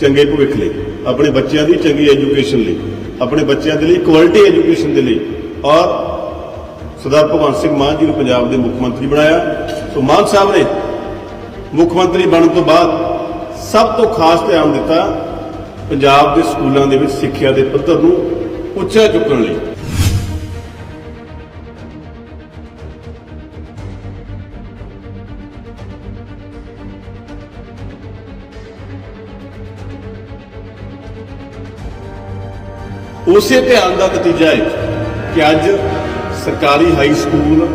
ਚੰਗੇ ਭਵਿੱਖ ਲਈ, ਆਪਣੇ ਬੱਚਿਆਂ ਦੀ ਚੰਗੀ ਐਜੂਕੇਸ਼ਨ ਲਈ, ਆਪਣੇ ਬੱਚਿਆਂ ਦੇ ਲਈ ਕੁਆਲਿਟੀ ਐਜੂਕੇਸ਼ਨ ਦੇ ਲਈ। ਔਰ ਸਰਦਾਰ ਭਗਵੰਤ ਸਿੰਘ ਮਾਨ ਜੀ ਨੂੰ ਪੰਜਾਬ ਦੇ ਮੁੱਖ ਮੰਤਰੀ ਬਣਾਇਆ। ਸੋ ਮਾਨ ਸਾਹਿਬ ਨੇ ਮੁੱਖ ਮੰਤਰੀ ਬਣਨ ਤੋਂ ਬਾਅਦ ਸਭ ਤੋਂ ਖਾਸ ਧਿਆਨ ਦਿੱਤਾ ਪੰਜਾਬ ਦੇ ਸਕੂਲਾਂ ਦੇ ਵਿੱਚ ਸਿੱਖਿਆ ਦੇ ਪੱਧਰ ਨੂੰ ਉੱਚਾ ਚੁੱਕਣ ਲਈ। ਉਸੇ ਧਿਆਨ ਦਾ ਨਤੀਜਾ ਹੈ ਕਿ ਅੱਜ ਸਰਕਾਰੀ ਹਾਈ ਸਕੂਲ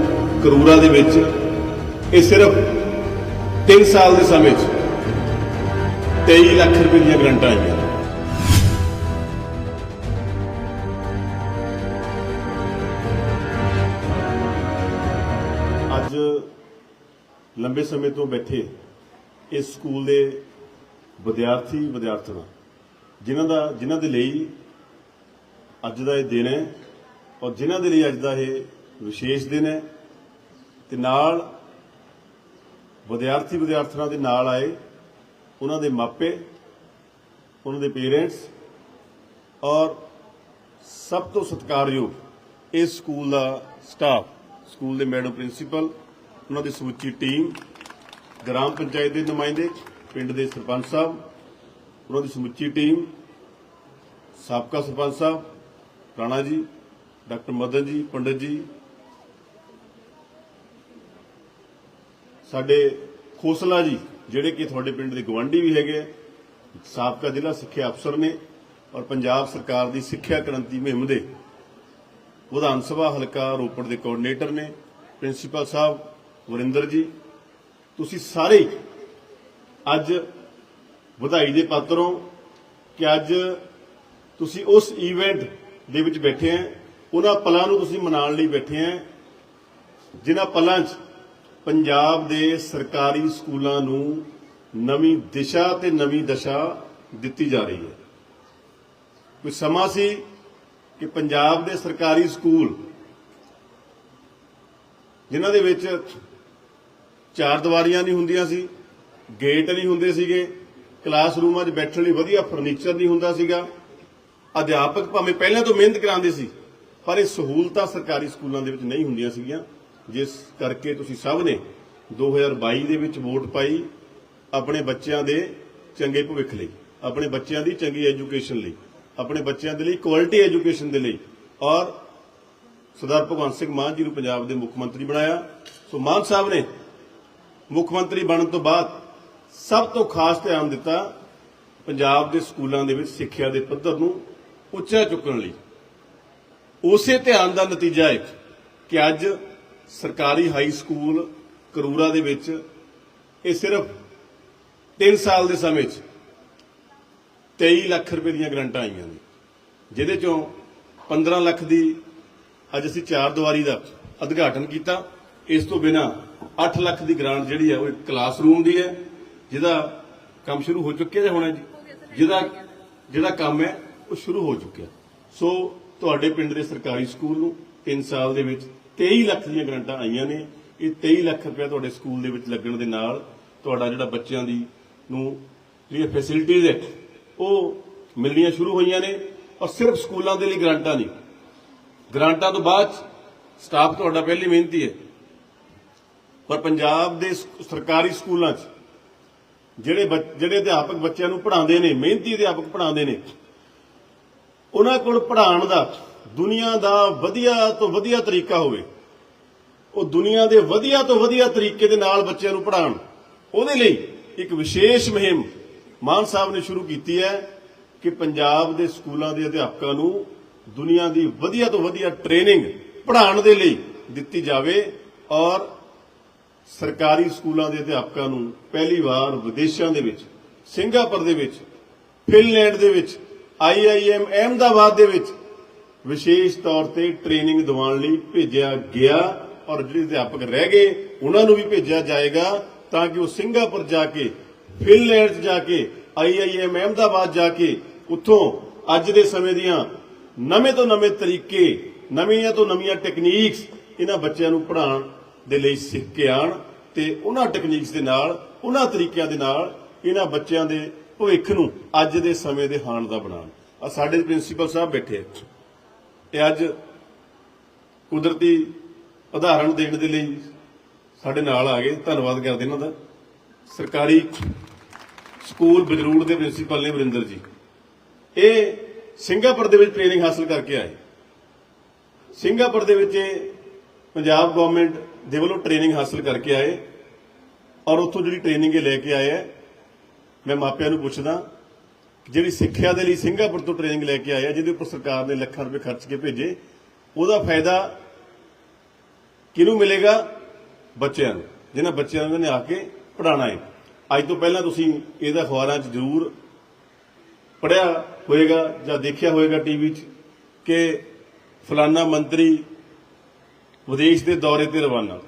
ਕਰੂਰਾ ਦੇ ਵਿੱਚ ਇਹ ਸਿਰਫ 3 ਸਾਲ ਦੇ ਸਮੇਂ 'ਚ 23 ਲੱਖ ਰੁਪਏ ਦੀਆਂ ਗ੍ਰਾਂਟਾਂ ਆਈਆਂ। ਅੱਜ ਲੰਬੇ ਸਮੇਂ ਤੋਂ ਬੈਠੇ ਇਸ ਸਕੂਲ ਦੇ ਵਿਦਿਆਰਥੀ, ਵਿਦਿਆਰਥਣਾਂ, ਜਿਨ੍ਹਾਂ ਦਾ ਜਿਨ੍ਹਾਂ ਦੇ ਲਈ ਅੱਜ ਦਾ ਇਹ ਦਿਨ ਹੈ ਔਰ ਜਿਨ੍ਹਾਂ ਦੇ ਲਈ ਅੱਜ ਦਾ ਇਹ ਵਿਸ਼ੇਸ਼ ਦਿਨ ਹੈ ਤੇ ਨਾਲ ਵਿਦਿਆਰਥੀ ਵਿਦਿਆਰਥਣਾਂ ਦੇ ਨਾਲ ਆਏ ਉਹਨਾਂ ਦੇ ਮਾਪੇ, ਉਹਨਾਂ ਦੇ ਪੇਰੈਂਟਸ ਔਰ ਸਭ ਤੋਂ ਸਤਿਕਾਰਯੋਗ ਇਸ ਸਕੂਲ ਦਾ ਸਟਾਫ, ਸਕੂਲ ਦੇ ਮੈਡਮ ਪ੍ਰਿੰਸੀਪਲ, ਉਹਨਾਂ ਦੀ ਸਮੁੱਚੀ ਟੀਮ, ਗ੍ਰਾਮ ਪੰਚਾਇਤ ਦੇ ਨੁਮਾਇੰਦੇ, ਪਿੰਡ ਦੇ ਸਰਪੰਚ ਸਾਹਿਬ, ਉਹਨਾਂ ਦੀ ਸਮੁੱਚੀ ਟੀਮ, ਸਾਬਕਾ ਸਰਪੰਚ ਸਾਹਿਬ ਰਾਣਾ ਜੀ ਡਾਕਟਰ ਮਦਨ ਜੀ ਪੰਡਤ ਜੀ ਸਾਡੇ ਖੋਸਲਾ ਜੀ ਜਿਹੜੇ ਕਿ ਤੁਹਾਡੇ ਪਿੰਡ ਦੇ ਗਵੰਡੀ ਵੀ ਹੈਗੇ ਆ, ਸਾਬਕਾ ਜ਼ਿਲ੍ਹਾ ਸਿੱਖਿਆ ਅਫਸਰ ਨੇ ਔਰ ਪੰਜਾਬ ਸਰਕਾਰ ਦੀ ਸਿੱਖਿਆ ਕ੍ਰਾਂਤੀ ਮੁਹਿੰਮ ਦੇ ਵਿਧਾਨ ਸਭਾ ਹਲਕਾ ਰੋਪੜ ਦੇ ਕੋਆਰਡੀਨੇਟਰ ਨੇ ਪ੍ਰਿੰਸੀਪਲ ਸਾਹਿਬ ਵਰਿੰਦਰ ਜੀ ਤੁਸੀਂ ਸਾਰੇ ਅੱਜ ਵਧਾਈ ਦੇ ਪਾਤਰ ਹੋ ਕਿ ਅੱਜ ਤੁਸੀਂ ਉਸ ਈਵੈਂਟ ਦੇ ਵਿੱਚ ਬੈਠੇ ਆ। ਉਹਨਾਂ ਪਲਾਂ ਨੂੰ ਤੁਸੀਂ ਮਨਾਉਣ ਲਈ ਬੈਠੇ ਆ। ਜਿਨ੍ਹਾਂ ਪਲਾਂ 'ਚ ਪੰਜਾਬ ਦੇ ਸਰਕਾਰੀ ਸਕੂਲਾਂ ਨੂੰ ਨਵੀਂ ਦਿਸ਼ਾ ਤੇ ਨਵੀਂ ਦਸ਼ਾ ਦਿੱਤੀ ਜਾ ਰਹੀ ਹੈ। ਕੋਈ ਸਮਾਂ ਸੀ ਕਿ ਪੰਜਾਬ ਦੇ ਸਰਕਾਰੀ ਸਕੂਲ, ਜਿਨ੍ਹਾਂ ਦੇ ਵਿੱਚ ਚਾਰ ਦੀਵਾਰੀਆਂ ਨਹੀਂ ਹੁੰਦੀਆਂ ਸੀ, ਗੇਟ ਨਹੀਂ ਹੁੰਦੇ ਸੀਗੇ, ਕਲਾਸਰੂਮਾਂ 'ਚ ਬੈਠਣ ਲਈ ਵਧੀਆ ਫਰਨੀਚਰ ਨਹੀਂ ਹੁੰਦਾ ਸੀਗਾ। ਅਧਿਆਪਕ ਭਾਵੇਂ ਪਹਿਲਾਂ ਤੋਂ ਮਿਹਨਤ ਕਰਾਉਂਦੇ ਸੀ, ਪਰ ਇਹ ਸਹੂਲਤਾਂ ਸਰਕਾਰੀ ਸਕੂਲਾਂ ਦੇ ਵਿੱਚ ਨਹੀਂ ਹੁੰਦੀਆਂ ਸੀਗੀਆਂ। ਜਿਸ ਕਰਕੇ ਤੁਸੀਂ ਸਭ ਨੇ 2022 ਦੇ ਵਿੱਚ ਵੋਟ ਪਾਈ ਆਪਣੇ ਬੱਚਿਆਂ ਦੇ ਚੰਗੇ ਭਵਿੱਖ ਲਈ, ਆਪਣੇ ਬੱਚਿਆਂ ਦੀ ਚੰਗੀ ਐਜੂਕੇਸ਼ਨ ਲਈ, ਆਪਣੇ ਬੱਚਿਆਂ ਦੇ ਲਈ ਕੁਆਲਿਟੀ ਐਜੂਕੇਸ਼ਨ ਦੇ ਲਈ ਔਰ ਸਰਦਾਰ ਭਗਵੰਤ ਸਿੰਘ ਮਾਨ ਜੀ ਨੂੰ ਪੰਜਾਬ ਦੇ ਮੁੱਖ ਮੰਤਰੀ ਬਣਾਇਆ। ਸੋ ਮਾਨ ਸਾਹਿਬ ਨੇ ਮੁੱਖ ਮੰਤਰੀ ਬਣਨ ਤੋਂ ਬਾਅਦ ਸਭ ਤੋਂ ਖਾਸ ਧਿਆਨ ਦਿੱਤਾ ਪੰਜਾਬ ਦੇ ਸਕੂਲਾਂ ਦੇ ਵਿੱਚ ਸਿੱਖਿਆ ਦੇ ਪੱਧਰ ਨੂੰ ਉੱਚਾ ਚੁੱਕਣ ਲਈ। ਉਸੇ ਧਿਆਨ ਦਾ ਨਤੀਜਾ ਹੈ ਕਿ ਅੱਜ ਸਰਕਾਰੀ ਹਾਈ ਸਕੂਲ ਕਰੂਰਾ ਦੇ ਵਿੱਚ ਇਹ ਸਿਰਫ 3 ਸਾਲ ਦੇ ਸਮੇਂ 'ਚ 23 ਲੱਖ ਰੁਪਏ ਦੀਆਂ ਗ੍ਰਾਂਟਾਂ ਆਈਆਂ ਨੇ, ਜਿਹਦੇ ਚੋਂ 15 ਲੱਖ ਦੀ ਅੱਜ ਅਸੀਂ ਚਾਰ ਦੀਵਾਰੀ ਦਾ ਉਦਘਾਟਨ ਕੀਤਾ। ਇਸ ਤੋਂ ਬਿਨਾ 8 ਲੱਖ ਦੀ ਗ੍ਰਾਂਟ ਜਿਹੜੀ ਹੈ ਉਹ ਇੱਕ ਕਲਾਸਰੂਮ ਦੀ ਹੈ, ਜਿਹਦਾ ਕੰਮ ਸ਼ੁਰੂ ਹੋ ਚੁੱਕਿਆ ਜਾਂ ਹੋਣਾ ਜੀ। ਜਿਹਦਾ ਜਿਹੜਾ ਕੰਮ ਹੈ ਉਹ ਸ਼ੁਰੂ ਹੋ ਚੁੱਕਿਆ। ਸੋ ਤੁਹਾਡੇ ਪਿੰਡ ਦੇ ਸਰਕਾਰੀ ਸਕੂਲ ਨੂੰ 3 ਸਾਲ ਦੇ ਵਿੱਚ 23 ਲੱਖ ਦੀਆਂ ਗ੍ਰਾਂਟਾਂ ਆਈਆਂ ਨੇ। ਇਹ 23 ਲੱਖ ਰੁਪਏ ਤੁਹਾਡੇ ਸਕੂਲ ਦੇ ਵਿੱਚ ਲੱਗਣ ਦੇ ਨਾਲ ਤੁਹਾਡਾ ਜਿਹੜਾ ਬੱਚਿਆਂ ਦੀ ਨੂੰ ਜਿਹੜੀਆਂ ਫੈਸਿਲਿਟੀਜ਼ ਹੈ, ਉਹ ਮਿਲਣੀਆਂ ਸ਼ੁਰੂ ਹੋਈਆਂ ਨੇ ਔਰ ਸਿਰਫ ਸਕੂਲਾਂ ਦੇ ਲਈ ਗ੍ਰਾਂਟਾਂ ਨਹੀਂ। ਗ੍ਰਾਂਟਾਂ ਤੋਂ ਬਾਅਦ ਸਟਾਫ ਤੁਹਾਡਾ ਪਹਿਲੀ ਮਿਹਨਤੀ ਹੈ। ਪਰ ਪੰਜਾਬ ਦੇ ਸਰਕਾਰੀ ਸਕੂਲਾਂ 'ਚ ਜਿਹੜੇ ਬੱਚ- ਜਿਹੜੇ ਅਧਿਆਪਕ ਬੱਚਿਆਂ ਨੂੰ ਪੜ੍ਹਾਉਂਦੇ ਨੇ, ਮਿਹਨਤੀ ਅਧਿਆਪਕ ਪੜ੍ਹਾਉਂਦੇ ਨੇ ਉਹਨਾਂ ਕੋਲ ਪੜ੍ਹਾਉਣ ਦਾ ਦੁਨੀਆ ਦਾ ਵਧੀਆ ਤੋਂ ਵਧੀਆ ਤਰੀਕਾ ਹੋਵੇ। ਉਹ ਦੁਨੀਆ ਦੇ ਵਧੀਆ ਤੋਂ ਵਧੀਆ ਤਰੀਕੇ ਦੇ ਨਾਲ ਬੱਚਿਆਂ ਨੂੰ ਪੜ੍ਹਾਉਣ। ਉਹਦੇ ਲਈ ਇੱਕ ਵਿਸ਼ੇਸ਼ ਮੁਹਿੰਮ ਮਾਨ ਸਾਹਿਬ ਨੇ ਸ਼ੁਰੂ ਕੀਤੀ ਹੈ ਕਿ ਪੰਜਾਬ ਦੇ ਸਕੂਲਾਂ ਦੇ ਅਧਿਆਪਕਾਂ ਨੂੰ ਦੁਨੀਆ ਦੀ ਵਧੀਆ ਤੋਂ ਵਧੀਆ ਟ੍ਰੇਨਿੰਗ ਪੜ੍ਹਾਉਣ ਦੇ ਲਈ ਦਿੱਤੀ ਜਾਵੇ ਔਰ ਸਰਕਾਰੀ ਸਕੂਲਾਂ ਦੇ ਅਧਿਆਪਕਾਂ ਨੂੰ ਪਹਿਲੀ ਵਾਰ ਵਿਦੇਸ਼ਾਂ ਦੇ ਵਿੱਚ, ਸਿੰਗਾਪੁਰ ਦੇ ਵਿੱਚ, ਫਿਨਲੈਂਡ ਦੇ ਵਿੱਚ ਆਈਆਈਐਮ ਅਹਿਮਦਾਬਾਦ ਦੇ ਵਿੱਚ ਵਿਸ਼ੇਸ਼ ਤੌਰ ਤੇ ਟ੍ਰੇਨਿੰਗ ਦਿਵਾਉਣ ਲਈ ਭੇਜਿਆ ਗਿਆ ਔਰ ਜਿਹੜੇ ਅਧਿਆਪਕ ਰਹਿ ਗਏ, ਉਹਨਾਂ ਨੂੰ ਵੀ ਭੇਜਿਆ ਜਾਏਗਾ ਤਾਂ ਕਿ ਉਹ ਸਿੰਗਾਪੁਰ ਜਾ ਕੇ, ਫਿਨਲੈਂਡ 'ਚ ਜਾ ਕੇ ਆਈਆਈਐਮ ਅਹਿਮਦਾਬਾਦ ਜਾ ਕੇ ਉੱਥੋਂ ਅੱਜ ਦੇ ਸਮੇਂ ਦੀਆਂ ਨਵੇਂ ਤੋਂ ਨਵੇਂ ਤਰੀਕੇ, ਨਵੀਆਂ ਤੋਂ ਨਵੀਆਂ ਟੈਕਨੀਕਸ ਇਹਨਾਂ ਬੱਚਿਆਂ ਨੂੰ ਪੜ੍ਹਾਉਣ ਦੇ ਲਈ ਸਿੱਖ ਕੇ ਆਣ ਤੇ ਉਹਨਾਂ ਟੈਕਨੀਕਸ ਦੇ ਨਾਲ, ਉਹਨਾਂ ਤਰੀਕਿਆਂ ਦੇ ਨਾਲ ਇਹਨਾਂ ਬੱਚਿਆਂ ਦੇ ਭਵਿੱਖ ਨੂੰ ਅੱਜ ਦੇ ਸਮੇਂ ਦੇ ਹਾਣ ਦਾ ਬਣਾਉਣ। ਆ ਸਾਡੇ ਪ੍ਰਿੰਸੀਪਲ ਸਾਹਿਬ ਬੈਠੇ ਆ ਇਹ ਅੱਜ ਕੁਦਰਤੀ ਉਦਾਹਰਣ ਦੇਣ ਦੇ ਲਈ ਸਾਡੇ ਨਾਲ ਆ ਗਏ। ਧੰਨਵਾਦ ਕਰਦੇ ਇਹਨਾਂ ਦਾ। ਸਰਕਾਰੀ ਸਕੂਲ ਬਜਰੂੜ ਦੇ ਪ੍ਰਿੰਸੀਪਲ ਨੇ ਵਰਿੰਦਰ ਜੀ। ਇਹ ਸਿੰਗਾਪੁਰ ਦੇ ਵਿੱਚ ਟ੍ਰੇਨਿੰਗ ਹਾਸਲ ਕਰਕੇ ਆਏ। ਸਿੰਗਾਪੁਰ ਦੇ ਵਿੱਚ ਇਹ ਪੰਜਾਬ ਗਵਰਨਮੈਂਟ ਦੇ ਵੱਲੋਂ ਟ੍ਰੇਨਿੰਗ ਹਾਸਲ ਕਰਕੇ ਆਏ। ਔਰ ਉੱਥੋਂ ਜਿਹੜੀ ਟ੍ਰੇਨਿੰਗ ਇਹ ਲੈ ਕੇ ਆਏ ਹੈ ਮੈਂ ਮਾਪਿਆਂ ਨੂੰ ਪੁੱਛਦਾ, ਜਿਹੜੀ ਸਿੱਖਿਆ ਦੇ ਲਈ ਸਿੰਗਾਪੁਰ ਤੋਂ ਟ੍ਰੇਨਿੰਗ ਲੈ ਕੇ ਆਏ ਜਿਹਦੇ ਉੱਪਰ ਸਰਕਾਰ ਨੇ ਲੱਖਾਂ ਰੁਪਏ ਖਰਚ ਕੇ ਭੇਜੇ, ਉਹਦਾ ਫਾਇਦਾ ਕਿਹਨੂੰ ਮਿਲੇਗਾ? ਬੱਚਿਆਂ ਨੂੰ। ਜਿਹਨਾਂ ਬੱਚਿਆਂ ਨੂੰ ਨੇ ਆ ਕੇ ਪੜਾਣਾ ਹੈ। ਅੱਜ ਤੋਂ ਪਹਿਲਾਂ ਤੁਸੀਂ ਇਹਦਾ ਅਖਬਾਰਾਂ 'ਚ ਜ਼ਰੂਰ ਪੜਿਆ ਹੋਏਗਾ ਜਾਂ ਦੇਖਿਆ ਹੋਏਗਾ ਟੀਵੀ 'ਚ ਕਿ ਫਲਾਨਾ ਮੰਤਰੀ ਵਿਦੇਸ਼ ਦੇ ਦੌਰੇ ਤੇ ਰਵਾਨਾ।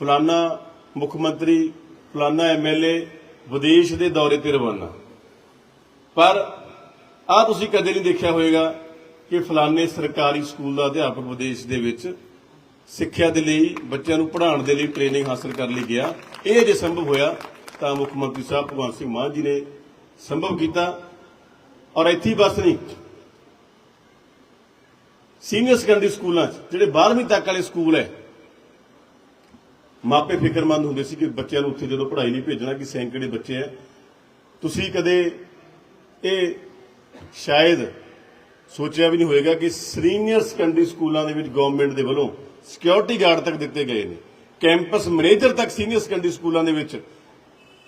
ਫਲਾਨਾ ਮੁੱਖ ਮੰਤਰੀ, ਫਲਾਨਾ ਐਮਐਲਏ ਵਿਦੇਸ਼ ਦੇ ਦੌਰੇ ਤੇ ਰਵਾਨਾ। ਪਰ ਆ ਤੁਸੀਂ ਕਦੇ ਨਹੀਂ ਦੇਖਿਆ ਹੋਵੇਗਾ ਕਿ ਫਲਾਣੇ ਸਰਕਾਰੀ ਸਕੂਲ ਦਾ ਅਧਿਆਪਕ ਵਿਦੇਸ਼ ਦੇ ਵਿੱਚ ਸਿੱਖਿਆ ਦੇ ਲਈ, ਬੱਚਿਆਂ ਨੂੰ ਪੜ੍ਹਾਉਣ ਦੇ ਲਈ ਟ੍ਰੇਨਿੰਗ ਹਾਸਲ ਕਰਨ ਲਈ ਗਿਆ। ਇਹ ਜੇ ਸੰਭਵ ਹੋਇਆ, ਤਾਂ ਮੁੱਖ ਮੰਤਰੀ ਸਾਹਿਬ ਭਗਵੰਤ ਸਿੰਘ ਮਾਨ ਜੀ ਨੇ ਸੰਭਵ ਕੀਤਾ। ਔਰ ਇੱਥੇ ਬਸ ਨਹੀਂ, ਸੀਨੀਅਰ ਸੈਕੰਡਰੀ ਸਕੂਲਾਂ 'ਚ, ਜਿਹੜੇ 12ਵੀਂ ਤੱਕ ਵਾਲੇ ਸਕੂਲ ਹੈ ਮਾਪੇ ਫਿਕਰਮੰਦ ਹੁੰਦੇ ਸੀ ਕਿ ਬੱਚਿਆਂ ਨੂੰ ਉੱਥੇ ਜਦੋਂ ਪੜ੍ਹਾਈ ਲਈ ਭੇਜਣਾ ਕਿ ਸੈਂਕੜੇ ਬੱਚੇ ਹੈ ਤੁਸੀਂ ਕਦੇ ਇਹ ਸ਼ਾਇਦ ਸੋਚਿਆ ਵੀ ਨਹੀਂ ਹੋਵੇਗਾ ਕਿ ਸੀਨੀਅਰ ਸੈਕੰਡਰੀ ਸਕੂਲਾਂ ਦੇ ਵਿੱਚ ਗਵਰਨਮੈਂਟ ਦੇ ਵੱਲੋਂ ਸਿਕਿਉਰਿਟੀ ਗਾਰਡ ਤੱਕ ਦਿੱਤੇ ਗਏ ਨੇ। ਕੈਂਪਸ ਮੈਨੇਜਰ ਤੱਕ ਸੀਨੀਅਰ ਸੈਕੰਡਰੀ ਸਕੂਲਾਂ ਦੇ ਵਿੱਚ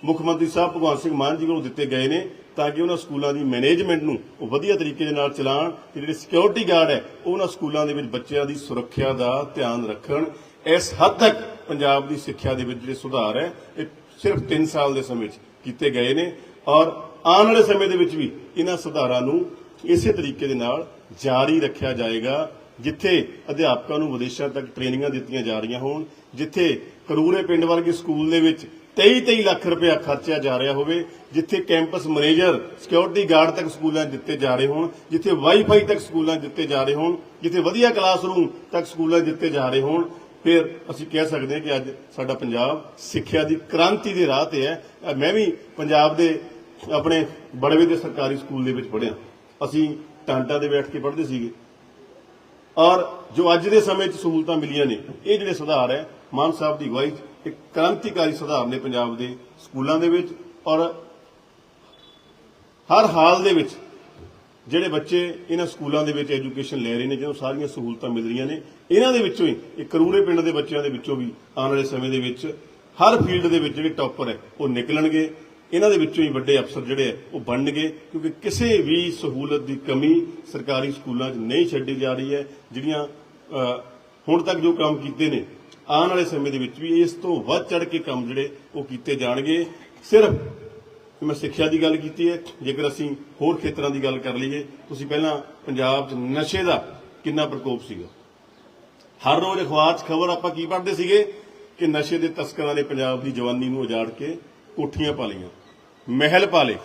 ਮੁੱਖ ਮੰਤਰੀ ਸਾਹਿਬ ਭਗਵੰਤ ਸਿੰਘ ਮਾਨ ਜੀ ਵੱਲੋਂ ਦਿੱਤੇ ਗਏ ਨੇ ਤਾਂ ਕਿ ਉਹਨਾਂ ਸਕੂਲਾਂ ਦੀ ਮੈਨੇਜਮੈਂਟ ਨੂੰ ਉਹ ਵਧੀਆ ਤਰੀਕੇ ਦੇ ਨਾਲ ਚਲਾਉਣ। ਤੇ ਜਿਹੜੇ ਸਿਕਿਉਰਿਟੀ ਗਾਰਡ ਹੈ ਉਹਨਾਂ ਸਕੂਲਾਂ ਦੇ ਵਿੱਚ ਬੱਚਿਆਂ ਦੀ ਸੁਰੱਖਿਆ ਦਾ ਧਿਆਨ ਰੱਖਣ। ਇਸ ਹੱਦ ਤੱਕ ਪੰਜਾਬ ਦੀ ਸਿੱਖਿਆ ਦੇ ਵਿੱਚ ਜਿਹੜੇ ਸੁਧਾਰ ਹੈ, ਇਹ ਸਿਰਫ 3 ਸਾਲ ਦੇ ਸਮੇਂ 'ਚ ਕੀਤੇ ਗਏ ਨੇ ਔਰ ਆਉਣ ਵਾਲੇ ਸਮੇਂ ਦੇ ਵਿੱਚ ਵੀ ਇਹਨਾਂ ਸੁਧਾਰਾਂ ਨੂੰ ਇਸੇ ਤਰੀਕੇ ਦੇ ਨਾਲ ਜਾਰੀ ਰੱਖਿਆ ਜਾਏਗਾ, ਜਿੱਥੇ ਅਧਿਆਪਕਾਂ ਨੂੰ ਵਿਦੇਸ਼ਾਂ ਤੱਕ ਟ੍ਰੇਨਿੰਗਾਂ ਦਿੱਤੀਆਂ ਜਾ ਰਹੀਆਂ ਹੋਣ, ਜਿੱਥੇ ਕਰੂਰੇ ਪਿੰਡ ਵਰਗੇ ਸਕੂਲ ਦੇ ਵਿੱਚ 23-23 ਲੱਖ ਰੁਪਇਆ ਖਰਚਿਆ ਜਾ ਰਿਹਾ ਹੋਵੇ, ਜਿੱਥੇ ਕੈਂਪਸ ਮੈਨੇਜਰ, ਸਿਕਿਉਰਿਟੀ ਗਾਰਡ ਤੱਕ ਸਕੂਲਾਂ ਦਿੱਤੇ ਜਾ ਰਹੇ ਹੋਣ, ਜਿੱਥੇ ਵਾਈਫਾਈ ਤੱਕ ਸਕੂਲਾਂ ਦਿੱਤੇ ਜਾ ਰਹੇ ਹੋਣ, ਜਿੱਥੇ ਵਧੀਆ ਕਲਾਸਰੂਮ ਤੱਕ ਸਕੂਲਾਂ ਦਿੱਤੇ ਜਾ ਰਹੇ ਹੋਣ ਫਿਰ ਅਸੀਂ ਕਹਿ ਸਕਦੇ ਹਾਂ ਕਿ ਅੱਜ ਸਾਡਾ ਪੰਜਾਬ ਸਿੱਖਿਆ ਦੀ ਕ੍ਰਾਂਤੀ ਦੇ ਰਾਹ ਤੇ ਹੈ। ਮੈਂ ਵੀ ਪੰਜਾਬ ਦੇ ਆਪਣੇ ਬੜਵੇ ਦੇ ਸਰਕਾਰੀ ਸਕੂਲ ਦੇ ਵਿੱਚ ਪੜ੍ਹਿਆ। ਅਸੀਂ ਟਾਂਟਾ ਦੇ ਬੈਠ ਕੇ ਪੜ੍ਹਦੇ ਸੀਗੇ। ਔਰ ਜੋ ਅੱਜ ਦੇ ਸਮੇਂ 'ਚ ਸਹੂਲਤਾਂ ਮਿਲੀਆਂ ਨੇ, ਇਹ ਜਿਹੜੇ ਸੁਧਾਰ ਹੈ, ਮਾਨ ਸਾਹਿਬ ਦੀ ਅਗਵਾਈ 'ਚ ਇੱਕ ਕ੍ਰਾਂਤੀਕਾਰੀ ਸੁਧਾਰ ਨੇ ਪੰਜਾਬ ਦੇ ਸਕੂਲਾਂ ਦੇ ਵਿੱਚ ਔਰ ਹਰ ਹਾਲ ਦੇ ਵਿੱਚ ਜਿਹੜੇ ਬੱਚੇ ਇਹਨਾਂ ਸਕੂਲਾਂ ਦੇ ਵਿੱਚ ਐਜੂਕੇਸ਼ਨ ਲੈ ਰਹੇ ਨੇ, ਜਿਹਨੂੰ ਸਾਰੀਆਂ ਸਹੂਲਤਾਂ ਮਿਲ ਰਹੀਆਂ ਨੇ, ਇਹਨਾਂ ਦੇ ਵਿੱਚੋਂ ਹੀ ਇਹ ਕਰੂਰੇ ਪਿੰਡ ਦੇ ਬੱਚਿਆਂ ਦੇ ਵਿੱਚੋਂ ਵੀ ਆਉਣ ਵਾਲੇ ਸਮੇਂ ਦੇ ਵਿੱਚ ਹਰ ਫੀਲਡ ਦੇ ਵਿੱਚ ਜਿਹੜੇ ਟੌਪਰ ਹੈ, ਉਹ ਨਿਕਲਣਗੇ। ਇਹਨਾਂ ਦੇ ਵਿੱਚੋਂ ਹੀ ਵੱਡੇ ਅਫਸਰ ਜਿਹੜੇ ਆ ਉਹ ਬਣਨਗੇ, ਕਿਉਂਕਿ ਕਿਸੇ ਵੀ ਸਹੂਲਤ ਦੀ ਕਮੀ ਸਰਕਾਰੀ ਸਕੂਲਾਂ 'ਚ ਨਹੀਂ ਛੱਡੀ ਜਾ ਰਹੀ ਹੈ। ਜਿਹੜੀਆਂ ਹੁਣ ਤੱਕ ਜੋ ਕੰਮ ਕੀਤੇ ਨੇ, ਆਉਣ ਵਾਲੇ ਸਮੇਂ ਦੇ ਵਿੱਚ ਵੀ ਇਸ ਤੋਂ ਵੱਧ ਚੜ ਕੇ ਕੰਮ ਜਿਹੜੇ ਉਹ ਕੀਤੇ ਜਾਣਗੇ। ਸਿਰਫ ਮੈਂ ਸਿੱਖਿਆ ਦੀ ਗੱਲ ਕੀਤੀ ਹੈ, ਜੇਕਰ ਅਸੀਂ ਹੋਰ ਖੇਤਰਾਂ ਦੀ ਗੱਲ ਕਰ ਲਈਏ, ਤੁਸੀਂ ਪਹਿਲਾਂ ਪੰਜਾਬ 'ਚ ਨਸ਼ੇ ਦਾ ਕਿੰਨਾ ਪ੍ਰਕੋਪ ਸੀਗਾ? ਹਰ ਰੋਜ਼ ਅਖਬਾਰ 'ਚ ਖਬਰ ਆਪਾਂ ਕੀ ਪੜ੍ਹਦੇ ਸੀਗੇ? ਕਿ ਨਸ਼ੇ ਦੇ ਤਸਕਰਾਂ ਨੇ ਪੰਜਾਬ ਦੀ ਜਵਾਨੀ ਨੂੰ ਉਜਾੜ ਕੇ ਕੋਠੀਆਂ ਪਾ ਲਈਆਂ, ਮਹਿਲ ਪਾ ਲਏ।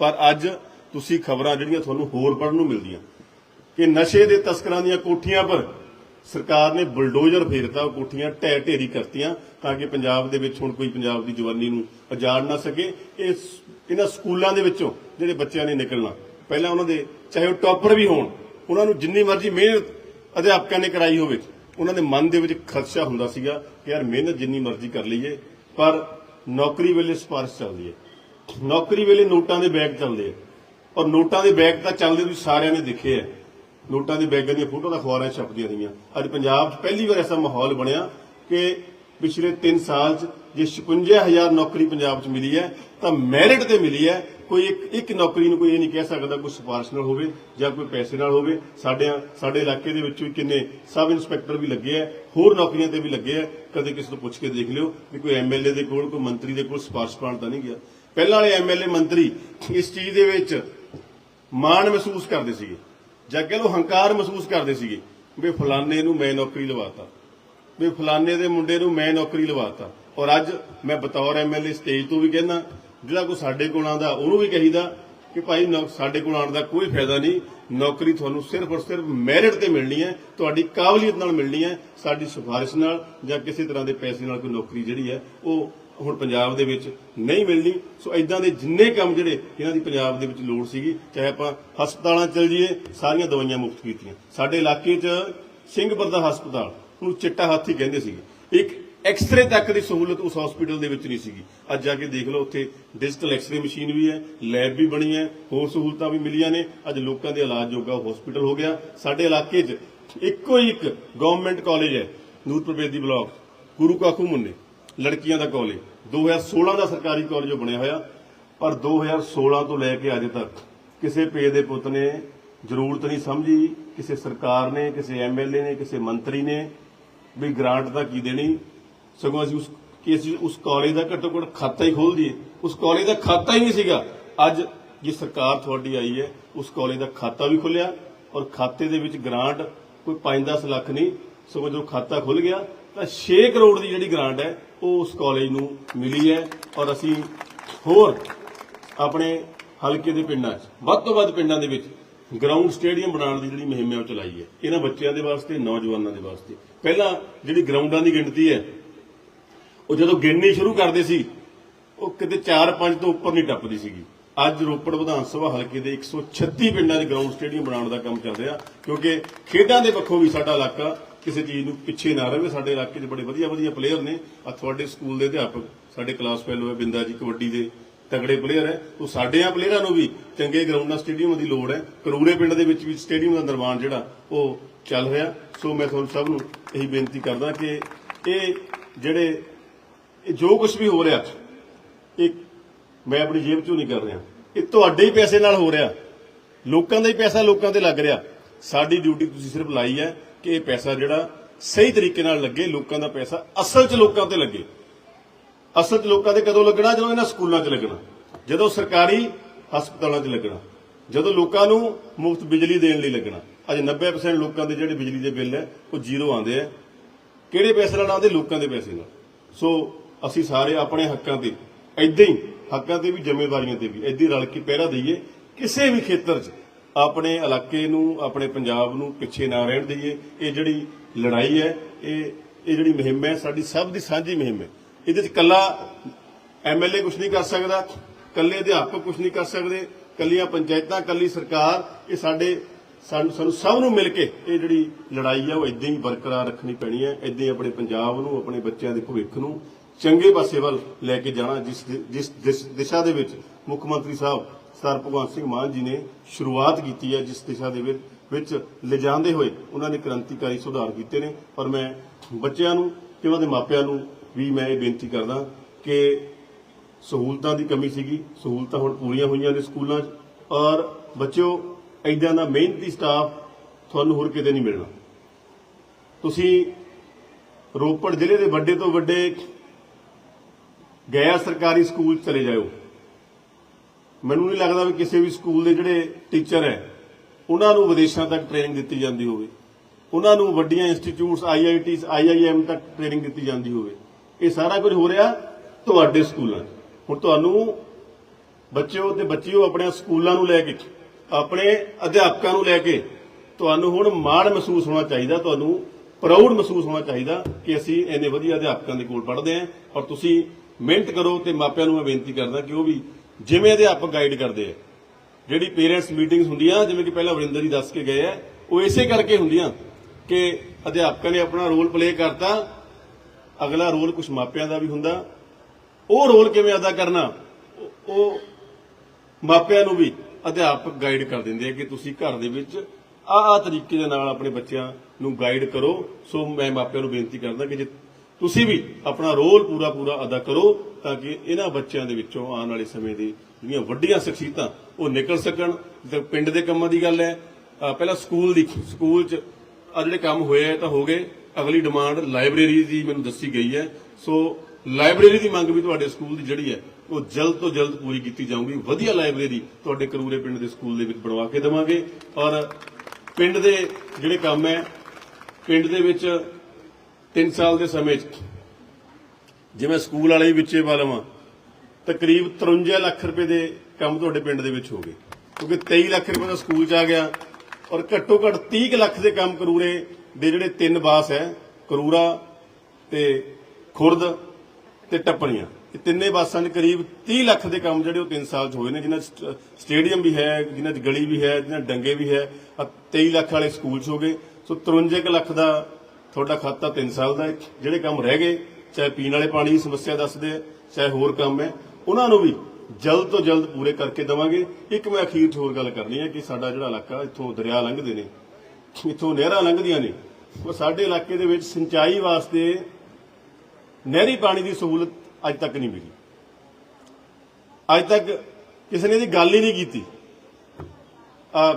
ਪਰ ਅੱਜ ਤੁਸੀਂ ਖਬਰਾਂ ਜਿਹੜੀਆਂ ਤੁਹਾਨੂੰ ਹੋਰ ਪੜ੍ਹਨ ਨੂੰ ਮਿਲਦੀਆਂ, ਕਿ ਨਸ਼ੇ ਦੇ ਤਸਕਰਾਂ ਦੀਆਂ ਕੋਠੀਆਂ ਪਰ ਸਰਕਾਰ ਨੇ ਬੁਲਡੋਜ਼ਰ ਫੇਰਤਾ ਉਹ ਕੋਠੀਆਂ ਢਹਿ ਢੇਰੀ ਕਰਤੀਆਂ ਤਾਂ ਕਿ ਪੰਜਾਬ ਦੇ ਵਿੱਚ ਹੁਣ ਕੋਈ ਪੰਜਾਬ ਦੀ ਜਵਾਨੀ ਨੂੰ ਅਜਾੜ ਨਾ ਸਕੇ। ਇਹ ਇਹਨਾਂ ਸਕੂਲਾਂ ਦੇ ਵਿੱਚੋਂ ਜਿਹੜੇ ਬੱਚਿਆਂ ਨੇ ਨਿਕਲਣਾ। ਪਹਿਲਾਂ ਉਹਨਾਂ ਦੇ, ਚਾਹੇ ਉਹ ਟੌਪਰ ਵੀ ਹੋਣ, ਉਹਨਾਂ ਨੂੰ ਜਿੰਨੀ ਮਰਜ਼ੀ ਮਿਹਨਤ ਅਧਿਆਪਕਾਂ ਨੇ ਕਰਾਈ ਹੋਵੇ, ਉਹਨਾਂ ਦੇ ਮਨ ਦੇ ਵਿੱਚ ਖਦਸ਼ਾ ਹੁੰਦਾ ਸੀਗਾ ਕਿ ਯਾਰ ਮਿਹਨਤ ਜਿੰਨੀ ਮਰਜ਼ੀ ਕਰ ਲਈਏ, ਪਰ ਨੌਕਰੀ ਵੇਲੇ ਸਿਫਾਰਿਸ਼ ਚੱਲਦੀ ਹੈ। ਨੌਕਰੀ ਵੇਲੇ ਨੋਟਾਂ ਦੇ ਬੈਗ ਚੱਲਦੇ ਆ। ਔਰ ਨੋਟਾਂ ਦੇ ਬੈਗ ਤਾਂ ਚੱਲਦੇ ਤੁਸੀਂ ਸਾਰਿਆਂ ਨੇ ਦੇਖੇ ਆ। ਨੋਟਾਂ ਦੇ ਬੈਗਾਂ ਦੀਆਂ ਫੋਟੋਆਂ ਤਾਂ ਅਖਬਾਰਾਂ 'ਚ ਛਪਦੀਆਂ ਰਹੀਆਂ। ਅੱਜ ਪੰਜਾਬ 'ਚ ਪਹਿਲੀ ਵਾਰ ਐਸਾ ਮਾਹੌਲ ਬਣਿਆ ਕਿ ਪਿਛਲੇ 3 ਸਾਲ 'ਚ ਜੇ 56000 ਨੌਕਰੀ ਪੰਜਾਬ 'ਚ ਮਿਲੀ ਹੈ, ਤਾਂ ਮੈਰਿਟ ਤੇ ਮਿਲੀ ਹੈ। ਕੋਈ ਇੱਕ ਇੱਕ ਨੌਕਰੀ ਨੂੰ ਕੋਈ ਇਹ ਨਹੀਂ ਕਹਿ ਸਕਦਾ ਕੋਈ ਸਿਫਾਰਿਸ਼ ਨਾਲ ਹੋਵੇ ਜਾਂ ਕੋਈ ਪੈਸੇ ਨਾਲ ਹੋਵੇ। ਸਾਡੇ ਸਾਡੇ ਇਲਾਕੇ ਦੇ ਵਿੱਚ ਵੀ ਕਿੰਨੇ ਸਬ ਇੰਸਪੈਕਟਰ ਵੀ ਲੱਗੇ ਆ ਹੋਰ ਨੌਕਰੀਆਂ ਤੇ ਵੀ ਲੱਗੇ ਆ ਕਦੇ ਕਿਸੇ ਤੋਂ ਪੁੱਛ ਕੇ ਦੇਖ ਲਿਓ ਵੀ ਕੋਈ ਐਮਐਲਏ ਦੇ ਕੋਲ, ਕੋਈ ਮੰਤਰੀ ਦੇ ਕੋਲ ਸਿਫਾਰਿਸ਼ ਪਾਉਣ ਤਾਂ ਨਹੀਂ ਗਿਆ। ਪਹਿਲਾਂ ਵਾਲੇ ਐਮਐਲਏ ਮੰਤਰੀ ਇਸ ਚੀਜ਼ ਦੇ ਵਿੱਚ ਮਾਣ ਮਹਿਸੂਸ ਕਰਦੇ ਸੀਗੇ। ਜਾਂ ਕਹਿ ਲਓ ਹੰਕਾਰ ਮਹਿਸੂਸ ਕਰਦੇ ਸੀਗੇ ਵੀ ਫਲਾਣੇ ਨੂੰ ਮੈਂ ਨੌਕਰੀ ਲਵਾਤਾ। ਵੀ ਫਲਾਣੇ ਦੇ ਮੁੰਡੇ ਨੂੰ ਮੈਂ ਨੌਕਰੀ ਲਵਾਤਾ। ਔਰ ਅੱਜ ਮੈਂ ਬਤੌਰ ਐਮਐਲਏ ਸਟੇਜ ਤੋਂ ਵੀ ਕਹਿੰਦਾ, ਜਿਹੜਾ ਕੋ ਸਾਡੇ ਕੋਲ ਆਉਂਦਾ, ਉਹਨੂੰ ਵੀ ਕਹੀਦਾ ਕਿ ਭਾਈ ਨੌ- ਸਾਡੇ ਕੋਲ ਆਉਣ ਦਾ ਕੋਈ ਫਾਇਦਾ ਨਹੀਂ। ਨੌਕਰੀ ਤੁਹਾਨੂੰ ਸਿਰਫ ਔਰ ਸਿਰਫ ਮੈਰਿਟ ਤੇ ਮਿਲਣੀ ਹੈ, ਤੁਹਾਡੀ ਕਾਬਲੀਅਤ ਨਾਲ ਮਿਲਣੀ ਹੈ, ਸਾਡੀ ਸਿਫਾਰਿਸ਼ ਨਾਲ ਜਾਂ ਕਿਸੇ ਤਰ੍ਹਾਂ ਦੇ ਪੈਸੇ ਨਾਲ ਕੋਈ ਨੌਕਰੀ ਜਿਹੜੀ ਹੈ, ਉਹ ਹੁਣ ਪੰਜਾਬ ਦੇ ਵਿੱਚ ਨਹੀਂ ਮਿਲਣੀ, ਸੋ ਇਦਾਂ ਦੇ ਜਿੰਨੇ ਕੰਮ ਜਿਹੜੇ ਇਹਨਾਂ ਦੀ ਪੰਜਾਬ ਦੇ ਵਿੱਚ ਲੋੜ ਸੀਗੀ, ਚਾਹੇ ਆਪਾਂ ਹਸਪਤਾਲਾਂ 'ਚ ਚਲ ਜਾਈਏ, ਸਾਰੀਆਂ ਦਵਾਈਆਂ ਮੁਫਤ ਕੀਤੀਆਂ। ਸਾਡੇ ਇਲਾਕੇ 'ਚ ਸਿੰਘਪੁਰ ਦਾ ਹਸਪਤਾਲ, ਉਹਨੂੰ ਚਿੱਟਾ ਹਾਥੀ ਕਹਿੰਦੇ ਸੀਗੇ। ਇੱਕ ਐਕਸ-ਰੇ ਤੱਕ ਦੀ ਸਹੂਲਤ ਉਸ ਹਸਪੀਟਲ ਦੇ ਵਿੱਚ ਨਹੀਂ ਸੀਗੀ। ਅੱਜ ਜਾ ਕੇ ਦੇਖ ਲਓ, ਉੱਥੇ ਡਿਜੀਟਲ ਐਕਸ-ਰੇ ਮਸ਼ੀਨ ਵੀ ਹੈ ਲੈਬ ਵੀ ਬਣੀ ਹੈ, ਹੋਰ ਸਹੂਲਤਾਂ ਵੀ ਮਿਲੀਆਂ ਨੇ। ਅੱਜ ਲੋਕਾਂ ਦੇ ਇਲਾਜ ਜੋਗਾ ਉਹ ਹਸਪੀਟਲ ਹੋ ਗਿਆ। ਸਾਡੇ ਇਲਾਕੇ 'ਚ ਇੱਕੋ ਹੀ ਇੱਕ ਗਵਰਨਮੈਂਟ ਕਾਲਜ ਹੈ, ਨੂਰਪੁਰ ਬੇਦੀ ਬਲਾਕ ਗੁਰੂ ਕਾਕੂ ਮੁੰਨੇ ਲੜਕੀਆਂ ਦਾ ਕਾਲਜ 2016 ਦਾ ਸਰਕਾਰੀ ਕਾਲਜ ਉਹ ਬਣਿਆ ਹੋਇਆ, ਪਰ 2016 ਤੋਂ ਲੈ ਕੇ ਅੱਜ ਤੱਕ ਕਿਸੇ ਪੇ ਦੇ ਪੁੱਤ ਨੇ ਜ਼ਰੂਰਤ ਨਹੀਂ ਸਮਝੀ, ਕਿਸੇ ਸਰਕਾਰ ਨੇ, ਕਿਸੇ ਐਮਐਲਏ ਨੇ, ਕਿਸੇ ਮੰਤਰੀ ਨੇ ਵੀ ਗ੍ਰਾਂਟ ਤਾਂ ਕੀ ਦੇਣੀ। ਸਗੋਂ ਅਸੀਂ ਉਸ ਕਿ ਉਸ ਕਾਲਜ ਦਾ ਘੱਟੋ ਘੱਟ ਖਾਤਾ ਹੀ ਖੋਲ ਦਈਏ। ਉਸ ਕਾਲਜ ਦਾ ਖਾਤਾ ਹੀ ਨਹੀਂ ਸੀਗਾ। ਅੱਜ ਜੇ ਸਰਕਾਰ ਤੁਹਾਡੀ ਆਈ ਹੈ, ਉਸ ਕਾਲਜ ਦਾ ਖਾਤਾ ਵੀ ਖੁੱਲਿਆ ਔਰ ਖਾਤੇ ਦੇ ਵਿੱਚ ਗ੍ਰਾਂਟ ਕੋਈ 5-10 ਲੱਖ ਨਹੀਂ, ਸਗੋਂ ਜਦੋਂ ਖਾਤਾ ਖੁੱਲ ਗਿਆ ਤਾਂ 6 ਕਰੋੜ ਦੀ ਜਿਹੜੀ ਗ੍ਰਾਂਟ ਹੈ, ਉਹ ਉਸ ਕਾਲਜ ਨੂੰ ਮਿਲੀ ਹੈ ਔਰ ਅਸੀਂ ਹੋਰ ਆਪਣੇ ਹਲਕੇ ਦੇ ਪਿੰਡਾਂ 'ਚ, ਵੱਧ ਤੋਂ ਵੱਧ ਪਿੰਡਾਂ ਦੇ ਵਿੱਚ ਗਰਾਊਂਡ ਸਟੇਡੀਅਮ ਬਣਾਉਣ ਦੀ ਜਿਹੜੀ ਮੁਹਿੰਮ ਹੈ, ਉਹ ਚਲਾਈ ਹੈ। ਇਹਨਾਂ ਬੱਚਿਆਂ ਦੇ ਵਾਸਤੇ, ਨੌਜਵਾਨਾਂ ਦੇ ਵਾਸਤੇ। ਪਹਿਲਾਂ ਜਿਹੜੀ ਗਰਾਊਂਡਾਂ ਦੀ ਗਿਣਤੀ ਹੈ, ਉਹ ਜਦੋਂ ਗਿਣਨੀ ਸ਼ੁਰੂ ਕਰਦੇ ਸੀ, ਉਹ ਕਿਤੇ 4-5 ਤੋਂ ਉੱਪਰ ਨਹੀਂ ਟੱਪਦੀ ਸੀਗੀ। ਅੱਜ ਰੋਪੜ ਵਿਧਾਨ ਸਭਾ ਹਲਕੇ ਦੇ 136 ਪਿੰਡਾਂ ਦੇ ਗਰਾਊਂਡ ਸਟੇਡੀਅਮ ਬਣਾਉਣ ਦਾ ਕੰਮ ਚੱਲ ਰਿਹਾ, ਕਿਉਂਕਿ ਖੇਡਾਂ ਦੇ ਪੱਖੋਂ ਵੀ ਸਾਡਾ ਇਲਾਕਾ ਕਿਸੇ ਚੀਜ਼ ਨੂੰ ਪਿੱਛੇ ਨਾ ਰਹੇ ਸਾਡੇ ਇਲਾਕੇ 'ਚ ਬੜੇ ਵਧੀਆ ਵਧੀਆ ਪਲੇਅਰ ਨੇ। ਆ ਤੁਹਾਡੇ ਸਕੂਲ ਦੇ ਅਧਿਆਪਕ, ਸਾਡੇ ਕਲਾਸ ਫੈਲੋ ਹੈ ਬਿੰਦਾ ਜੀ, ਕਬੱਡੀ ਦੇ ਤਗੜੇ ਪਲੇਅਰ ਹੈ। ਉਹ ਸਾਡੇ ਆ ਪਲੇਅਰਾਂ ਨੂੰ ਵੀ ਚੰਗੇ ਗਰਾਊਂਡਾਂ ਸਟੇਡੀਅਮ ਦੀ ਲੋੜ ਹੈ। ਕਰੂਰੇ ਪਿੰਡ ਦੇ ਵਿੱਚ ਵੀ ਸਟੇਡੀਅਮ ਦਾ ਨਿਰਮਾਣ ਜਿਹੜਾ ਉਹ ਚੱਲ ਰਿਹਾ। ਸੋ ਮੈਂ ਤੁਹਾਨੂੰ ਸਭ ਨੂੰ ਇਹੀ ਬੇਨਤੀ ਕਰਦਾ ਕਿ ਇਹ ਜਿਹੜੇ, ਇਹ ਜੋ ਕੁਝ ਵੀ ਹੋ ਰਿਹਾ, ਇਹ ਮੈਂ ਆਪਣੀ ਜੇਬ ਚੋਂ ਨਹੀਂ ਕਰ ਰਿਹਾ। ਇਹ ਤੁਹਾਡੇ ਹੀ ਪੈਸੇ ਨਾਲ ਹੋ ਰਿਹਾ। ਲੋਕਾਂ ਦਾ ਹੀ ਪੈਸਾ ਲੋਕਾਂ ਤੇ ਲੱਗ ਰਿਹਾ। ਸਾਡੀ ਡਿਊਟੀ ਤੁਸੀਂ ਸਿਰਫ ਲਾਈ ਹੈ। ਕਿ ਇਹ ਪੈਸਾ ਜਿਹੜਾ ਸਹੀ ਤਰੀਕੇ ਨਾਲ ਲੱਗੇ, ਲੋਕਾਂ ਦਾ ਪੈਸਾ ਅਸਲ 'ਚ ਲੋਕਾਂ ਤੇ ਲੱਗੇ। ਅਸਲ 'ਚ ਲੋਕਾਂ ਤੇ ਕਦੋਂ ਲੱਗਣਾ? ਜਦੋਂ ਇਹਨਾਂ ਸਕੂਲਾਂ 'ਚ ਲੱਗਣਾ। ਜਦੋਂ ਸਰਕਾਰੀ ਹਸਪਤਾਲਾਂ 'ਚ ਲੱਗਣਾ। ਜਦੋਂ ਲੋਕਾਂ ਨੂੰ ਮੁਫਤ ਬਿਜਲੀ ਦੇਣ ਲਈ ਲੱਗਣਾ। ਅੱਜ 90% ਲੋਕਾਂ ਦੇ ਜਿਹੜੇ ਬਿਜਲੀ ਦੇ ਬਿੱਲ ਹੈ, ਉਹ ਜ਼ੀਰੋ ਆਉਂਦੇ ਆ। ਕਿਹੜੇ ਪੈਸੇ ਨਾਲ ਆਉਂਦੇ? ਲੋਕਾਂ ਦੇ ਪੈਸੇ ਨਾਲ। ਸੋ ਅਸੀਂ ਸਾਰੇ ਆਪਣੇ ਹੱਕਾਂ ਤੇ ਐਦਾਂ ਹੀ ਹੱਕਾਂ ਤੇ ਵੀ, ਜ਼ਿੰਮੇਵਾਰੀਆਂ ਤੇ ਵੀ ਐਦੀ ਰਲ ਕੇ ਪਹਿਰਾ ਦਈਏ, ਕਿਸੇ ਵੀ ਖੇਤਰ 'ਚ। ਆਪਣੇ ਇਲਾਕੇ ਨੂੰ, ਆਪਣੇ ਪੰਜਾਬ ਨੂੰ ਪਿੱਛੇ ਨਾ ਰਹਿਣ ਦਈਏ। ਇਹ ਜਿਹੜੀ ਲੜਾਈ ਹੈ, ਇਹ ਇਹ ਜਿਹੜੀ ਮੁਹਿੰਮ ਹੈ, ਸਾਡੀ ਸਭ ਦੀ ਸਾਂਝੀ ਮੁਹਿੰਮ ਹੈ। ਇਹਦੇ 'ਚ ਕੱਲਾ ਐਮਐਲਏ ਕੁਝ ਨਹੀਂ ਕਰ ਸਕਦਾ ਕੱਲੇ ਅਧਿਆਪਕ ਕੁਝ ਨਹੀਂ ਕਰ ਸਕਦੇ ਕੱਲੀਆਂ ਪੰਚਾਇਤਾਂ ਕੱਲੀ ਸਰਕਾਰ, ਇਹ ਸਾਡੇ, ਸਾਨੂੰ ਸਾਨੂੰ ਸਭ ਨੂੰ ਮਿਲ ਕੇ ਇਹ ਜਿਹੜੀ ਲੜਾਈ ਹੈ, ਉਹ ਇਦਾਂ ਹੀ ਬਰਕਰਾਰ ਰੱਖਣੀ ਪੈਣੀ ਹੈ। ਇਦਾਂ ਹੀ ਆਪਣੇ ਪੰਜਾਬ ਨੂੰ, ਆਪਣੇ ਬੱਚਿਆਂ ਦੇ ਭਵਿੱਖ ਨੂੰ ਚੰਗੇ ਪਾਸੇ ਵੱਲ ਲੈ ਕੇ ਜਾਣਾ, ਜਿਸ ਜਿਸ ਦਿਸ਼ਾ ਦੇ ਵਿੱਚ ਮੁੱਖ ਮੰਤਰੀ ਸਾਹਿਬ ਸਰ ਭਗਵੰਤ ਸਿੰਘ ਮਾਨ ਜੀ ਨੇ ਸ਼ੁਰੂਆਤ ਕੀਤੀ ਹੈ ਜਿਸ ਦਿਸ਼ਾ ਦੇ ਵਿੱਚ ਵਿੱਚ ਲਿਜਾਂਦੇ ਹੋਏ ਉਹਨਾਂ ਨੇ ਕ੍ਰਾਂਤੀਕਾਰੀ ਸੁਧਾਰ ਕੀਤੇ ਨੇ। ਪਰ ਮੈਂ ਬੱਚਿਆਂ ਨੂੰ ਤੇ ਉਹਨਾਂ ਦੇ ਮਾਪਿਆਂ ਨੂੰ ਵੀ ਮੈਂ ਇਹ ਬੇਨਤੀ ਕਰਦਾ ਕਿ ਸਹੂਲਤਾਂ ਦੀ ਕਮੀ ਸੀਗੀ, ਸਹੂਲਤਾਂ ਹੁਣ ਪੂਰੀਆਂ ਹੋਈਆਂ ਨੇ ਸਕੂਲਾਂ 'ਚ। ਔਰ ਬੱਚਿਓ ਐਦਾਂ ਦਾ ਮਿਹਨਤੀ ਸਟਾਫ ਤੁਹਾਨੂੰ ਹੋਰ ਕਿਤੇ ਨਹੀਂ ਮਿਲਣਾ। ਤੁਸੀਂ ਰੋਪੜ ਜ਼ਿਲ੍ਹੇ ਦੇ ਵੱਡੇ ਤੋਂ ਵੱਡੇ ਗੈਰ ਸਰਕਾਰੀ ਸਕੂਲ ਚਲੇ ਜਾਓ ਮੈਨੂੰ ਨਹੀਂ ਲੱਗਦਾ ਵੀ ਕਿਸੇ ਵੀ ਸਕੂਲ ਦੇ ਜਿਹੜੇ ਟੀਚਰ ਹੈ, ਉਹਨਾਂ ਨੂੰ ਵਿਦੇਸ਼ਾਂ ਤੱਕ ਟ੍ਰੇਨਿੰਗ ਦਿੱਤੀ ਜਾਂਦੀ ਹੋਵੇ। ਉਹਨਾਂ ਨੂੰ ਵੱਡੀਆਂ ਇੰਸਟੀਚਿਊਟਸ ਆਈਆਈਟੀਸ ਆਈਆਈਐਮ ਤੱਕ ਟ੍ਰੇਨਿੰਗ ਦਿੱਤੀ ਜਾਂਦੀ ਹੋਵੇ। ਇਹ ਸਾਰਾ ਕੁਝ ਹੋ ਰਿਹਾ ਤੁਹਾਡੇ ਸਕੂਲਾਂ 'ਚ। ਹੁਣ ਤੁਹਾਨੂੰ ਬੱਚਿਓ ਤੇ ਬੱਚਿਓ ਆਪਣੇ ਸਕੂਲਾਂ ਨੂੰ ਲੈ ਕੇ, ਆਪਣੇ ਅਧਿਆਪਕਾਂ ਨੂੰ ਲੈ ਕੇ ਤੁਹਾਨੂੰ ਹੁਣ ਮਾਣ ਮਹਿਸੂਸ ਹੋਣਾ ਚਾਹੀਦਾ, ਤੁਹਾਨੂੰ ਪ੍ਰਾਊਡ ਮਹਿਸੂਸ ਹੋਣਾ ਚਾਹੀਦਾ ਕਿ ਅਸੀਂ ਇੰਨੇ ਵਧੀਆ ਅਧਿਆਪਕਾਂ ਦੇ ਕੋਲ ਪੜ੍ਹਦੇ ਹਾਂ ਔਰ ਤੁਸੀਂ ਮਿਹਨਤ ਕਰੋ ਤੇ ਮਾਪਿਆਂ ਨੂੰ ਮੈਂ ਬੇਨਤੀ ਕਰਦਾ ਕਿ ਉਹ ਵੀ ਜਿਵੇਂ ਅਧਿਆਪਕ ਗਾਈਡ ਕਰਦੇ ਆ, ਜਿਹੜੀ ਪੇਰੈਂਟਸ ਮੀਟਿੰਗਸ ਹੁੰਦੀਆਂ, ਜਿਵੇਂ ਕਿ ਪਹਿਲਾਂ ਵਰਿੰਦਰ ਜੀ ਦੱਸ ਕੇ ਗਏ ਆ, ਉਹ ਇਸੇ ਕਰਕੇ ਹੁੰਦੀਆਂ ਕਿ ਅਧਿਆਪਕਾਂ ਨੇ ਆਪਣਾ ਰੋਲ ਪਲੇ ਕਰਤਾ, ਅਗਲਾ ਰੋਲ ਕੁਝ ਮਾਪਿਆਂ ਦਾ ਵੀ ਹੁੰਦਾ, ਉਹ ਰੋਲ ਕਿਵੇਂ ਅਦਾ ਕਰਨਾ, ਉਹ- ਮਾਪਿਆਂ ਨੂੰ ਵੀ ਅਧਿਆਪਕ ਗਾਈਡ ਕਰ ਦਿੰਦੇ ਆ ਕਿ ਤੁਸੀਂ ਘਰ ਦੇ ਵਿੱਚ ਆ ਆਹ ਤਰੀਕੇ ਦੇ ਨਾਲ ਆਪਣੇ ਬੱਚਿਆਂ ਨੂੰ ਗਾਈਡ ਕਰੋ। ਸੋ ਮੈਂ ਮਾਪਿਆਂ ਨੂੰ ਬੇਨਤੀ ਕਰਦਾ ਕਿ ਜੇ ਤੁਸੀਂ ਵੀ ਆਪਣਾ ਰੋਲ ਪੂਰਾ ਪੂਰਾ ਅਦਾ ਕਰੋ ਤਾਂ ਕਿ ਇਹਨਾਂ ਬੱਚਿਆਂ ਦੇ ਵਿੱਚੋਂ ਆਉਣ ਵਾਲੇ ਸਮੇਂ ਦੀ ਜਿਹੜੀਆਂ ਵੱਡੀਆਂ ਸ਼ਖਸੀਅਤਾਂ ਉਹ ਨਿਕਲ ਸਕਣ। ਤੇ ਪਿੰਡ ਦੇ ਕੰਮਾਂ ਦੀ ਗੱਲ ਹੈ ਪਹਿਲਾਂ ਸਕੂਲ ਦੀ ਸਕੂਲ 'ਚ ਆ ਜਿਹੜੇ ਕੰਮ ਹੋਏ ਆ ਤਾਂ ਹੋ ਗਏ। ਅਗਲੀ ਡਿਮਾਂਡ ਲਾਇਬ੍ਰੇਰੀ ਦੀ ਮੈਨੂੰ ਦੱਸੀ ਗਈ ਹੈ। ਸੋ ਲਾਇਬ੍ਰੇਰੀ ਦੀ ਮੰਗ ਵੀ ਤੁਹਾਡੇ ਸਕੂਲ ਦੀ ਜਿਹੜੀ ਹੈ, ਉਹ ਜਲਦ ਤੋਂ ਜਲਦ ਪੂਰੀ ਕੀਤੀ ਜਾਊਗੀ। ਵਧੀਆ ਲਾਇਬ੍ਰੇਰੀ ਤੁਹਾਡੇ ਕਰੂਰੇ ਪਿੰਡ ਦੇ ਸਕੂਲ ਦੇ ਵਿੱਚ ਬਣਵਾ ਕੇ ਦੇਵਾਂਗੇ। ਔਰ ਪਿੰਡ ਦੇ ਜਿਹੜੇ ਕੰਮ ਹੈ, ਪਿੰਡ ਦੇ ਵਿੱਚ 3 ਸਾਲ ਦੇ ਸਮੇਂ 'ਚ। ਜਿਵੇਂ ਸਕੂਲ ਵਾਲੇ ਵੀ ਵਿੱਚੇ ਪਾ ਲਵਾਂ, ਤਕਰੀਬ 53 ਲੱਖ ਰੁਪਏ ਦੇ ਕੰਮ ਤੁਹਾਡੇ ਪਿੰਡ ਦੇ ਵਿੱਚ ਹੋ ਗਏ। ਕਿਉਂਕਿ 23 ਲੱਖ ਰੁਪਏ ਦਾ ਸਕੂਲ 'ਚ ਆ ਗਿਆ ਔਰ ਘੱਟੋ ਘੱਟ 30 ਕੁ ਲੱਖ ਦੇ ਕੰਮ ਕਰੂਰੇ ਦੇ ਜਿਹੜੇ ਤਿੰਨ ਬਾਸ ਹੈ, ਕਰੂਰਾ ਤੇ ਖੁਰਦ ਤੇ ਟੱਪਣੀਆਂ। ਇਹ ਤਿੰਨੇ ਬੱਸਾਂ ਦੇ ਕਰੀਬ 30 ਲੱਖ ਦੇ ਕੰਮ ਜਿਹੜੇ ਉਹ 3 ਸਾਲ 'ਚ ਹੋਏ ਨੇ, ਜਿਨ੍ਹਾਂ 'ਚ ਸਟੇਡੀਅਮ ਵੀ ਹੈ, ਜਿਨ੍ਹਾਂ 'ਚ ਗਲੀ ਵੀ ਹੈ, ਜਿਨ੍ਹਾਂ 'ਚ ਡੰਗੇ ਵੀ ਹੈ, ਆਹ 23 ਲੱਖ ਵਾਲੇ ਸਕੂਲ 'ਚ ਹੋ ਗਏ। ਸੋ 53 ਕੁ ਲੱਖ ਦਾ ਤੁਹਾਡਾ ਖਾਤਾ 3 ਸਾਲ ਦਾ ਹੈ। ਜਿਹੜੇ ਕੰਮ ਰਹਿ ਗਏ, ਚਾਹੇ ਪੀਣ ਵਾਲੇ ਪਾਣੀ ਦੀ ਸਮੱਸਿਆ ਦੱਸਦੇ ਆ, ਚਾਹੇ ਹੋਰ ਕੰਮ ਹੈ, ਉਹਨਾਂ ਨੂੰ ਵੀ ਜਲਦ ਤੋਂ ਜਲਦ ਪੂਰੇ ਕਰਕੇ ਦੇਵਾਂਗੇ। ਇੱਕ ਮੈਂ ਅਖੀਰ 'ਚ ਹੋਰ ਗੱਲ ਕਰਨੀ ਹੈ ਕਿ ਸਾਡਾ ਜਿਹੜਾ ਇਲਾਕਾ ਇੱਥੋਂ ਦਰਿਆ ਲੰਘਦੇ ਨੇ, ਇੱਥੋਂ ਨਹਿਰਾਂ ਲੰਘਦੀਆਂ ਨੇ, ਉਹ ਸਾਡੇ ਇਲਾਕੇ ਦੇ ਵਿੱਚ ਸਿੰਚਾਈ ਵਾਸਤੇ ਨਹਿਰੀ ਪਾਣੀ ਦੀ ਸਹੂਲਤ ਅੱਜ ਤੱਕ ਨਹੀਂ ਮਿਲੀ। ਅੱਜ ਤੱਕ ਕਿਸੇ ਨੇ ਇਹਦੀ ਗੱਲ ਹੀ ਨਹੀਂ ਕੀਤੀ। ਆ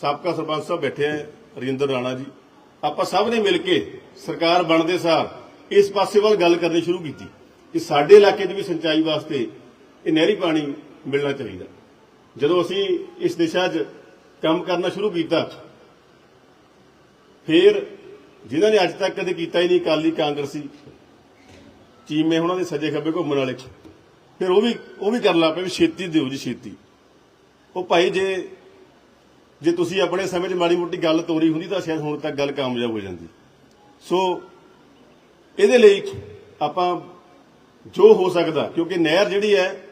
ਸਾਬਕਾ ਸਰਪੰਚ ਸਾਹਿਬ ਬੈਠੇ ਆ ਰਜਿੰਦਰ ਰਾਣਾ ਜੀ। ਆਪਾਂ ਸਭ ਨੇ ਮਿਲ ਕੇ ਸਰਕਾਰ ਬਣਦੇ ਸਾਰ ਇਸ ਪਾਸੇ ਵੱਲ ਗੱਲ ਕਰਨੀ ਸ਼ੁਰੂ ਕੀਤੀ ਕਿ ਸਾਡੇ ਇਲਾਕੇ 'ਚ ਵੀ ਸਿੰਚਾਈ ਵਾਸਤੇ ਇਹ ਨਹਿਰੀ ਪਾਣੀ ਮਿਲਣਾ ਚਾਹੀਦਾ। ਜਦੋਂ ਅਸੀਂ ਇਸ ਦਿਸ਼ਾ 'ਚ ਕੰਮ ਕਰਨਾ ਸ਼ੁਰੂ ਕੀਤਾ, ਫਿਰ ਜਿਨ੍ਹਾਂ ਨੇ ਅੱਜ ਤੱਕ ਕਦੇ ਕੀਤਾ ਹੀ ਨਹੀਂ, ਅਕਾਲੀ ਕਾਂਗਰਸੀ ਚੀਮੇ ਉਹਨਾਂ ਦੇ ਸੱਜੇ ਖੱਬੇ ਘੁੰਮਣ ਵਾਲੇ, ਫਿਰ ਉਹ ਵੀ ਉਹ ਵੀ ਕਰਨ ਲੱਗ ਪਏ ਵੀ ਛੇਤੀ ਦਿਓ ਜੀ ਛੇਤੀ। ਉਹ ਭਾਈ ਜੇ ਜੇ ਤੁਸੀਂ ਆਪਣੇ ਸਮੇਂ 'ਚ ਮਾੜੀ ਮੋਟੀ ਗੱਲ ਤੋਰੀ ਹੁੰਦੀ ਤਾਂ ਸ਼ਾਇਦ ਹੁਣ ਤੱਕ ਗੱਲ ਕਾਮਯਾਬ ਹੋ ਜਾਂਦੀ। ਸੋ ਇਹਦੇ ਲਈ ਆਪਾਂ ਜੋ ਹੋ ਸਕਦਾ, ਕਿਉਂਕਿ ਨਹਿਰ ਜਿਹੜੀ ਹੈ,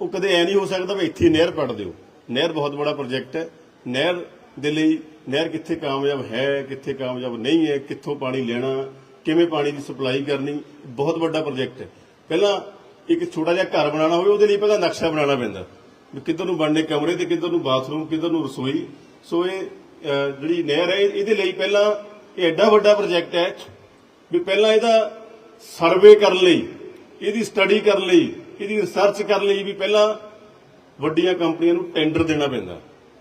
ਉਹ ਕਦੇ ਐ ਨਹੀਂ ਹੋ ਸਕਦਾ ਵੀ ਇੱਥੇ ਨਹਿਰ ਪੜ ਦਿਓ। ਨਹਿਰ ਬਹੁਤ ਬੜਾ ਪ੍ਰੋਜੈਕਟ ਹੈ। ਨਹਿਰ ਦੇ ਲਈ ਨਹਿਰ ਕਿੱਥੇ ਕਾਮਯਾਬ ਹੈ, ਕਿੱਥੇ ਕਾਮਯਾਬ ਨਹੀਂ ਹੈ, ਕਿੱਥੋਂ ਪਾਣੀ ਲੈਣਾ, ਕਿਵੇਂ ਪਾਣੀ ਦੀ ਸਪਲਾਈ ਕਰਨੀ, ਬਹੁਤ ਵੱਡਾ ਪ੍ਰੋਜੈਕਟ ਹੈ। ਪਹਿਲਾਂ ਇੱਕ ਛੋਟਾ ਜਿਹਾ ਘਰ ਬਣਾਉਣਾ ਹੋਵੇ, ਉਹਦੇ ਲਈ ਪਹਿਲਾਂ ਨਕਸ਼ਾ ਬਣਾਉਣਾ ਪੈਂਦਾ। ਵੀ ਕਿੱਧਰ ਨੂੰ ਬਣਨੇ ਕਮਰੇ ਤੇ, ਕਿੱਧਰ ਨੂੰ ਬਾਥਰੂਮ, ਕਿੱਧਰ ਨੂੰ ਰਸੋਈ। ਸੋ ਇਹ ਜਿਹੜੀ ਨਹਿਰ ਹੈ, ਇਹਦੇ ਲਈ ਪਹਿਲਾਂ ਇਹ ਐਡਾ ਵੱਡਾ ਪ੍ਰੋਜੈਕਟ ਹੈ ਵੀ ਪਹਿਲਾਂ ਇਹਦਾ ਸਰਵੇ ਕਰਨ ਲਈ, ਇਹਦੀ ਸਟੱਡੀ ਕਰਨ ਲਈ, ਇਹਦੀ ਰਿਸਰਚ ਕਰਨ ਲਈ ਵੀ ਪਹਿਲਾਂ ਵੱਡੀਆਂ ਕੰਪਨੀਆਂ ਨੂੰ ਟੈਂਡਰ ਦੇਣਾ ਪੈਂਦਾ।